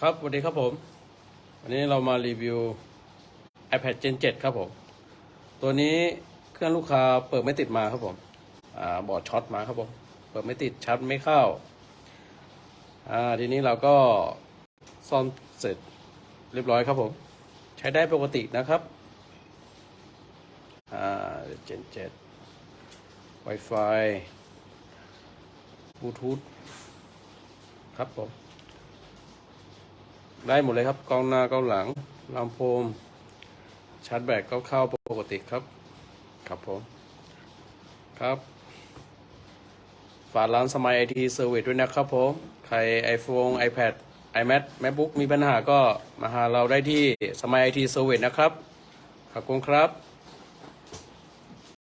ครับสวัสดีครับผม วันนี้เรามารีวิว iPad Gen 7 ครับผม ตัวนี้เครื่องลูกค้าเปิดไม่ติดมาครับผมอ่าบอร์ดช็อตมาครับผม เปิดไม่ติดชาร์จไม่เข้าอ่าทีนี้เราก็ซ่อมเสร็จเรียบร้อยครับผม ใช้ได้ปกตินะครับอ่า Gen 7 Wi-Fi บลูทูธครับผม ได้หมดเลยครับกล้องหน้ากล้องหลังลำโพงชาร์จแบตก็เข้าปกติครับ ครับผม ครับฝากร้านสมัยไอทีเซอร์วิสด้วยนะครับผม ใคร iPhone iPad iMac MacBook มีปัญหาก็มาหาเราได้ที่สมัยไอทีเซอร์วิสนะครับ ขอบคุณครับ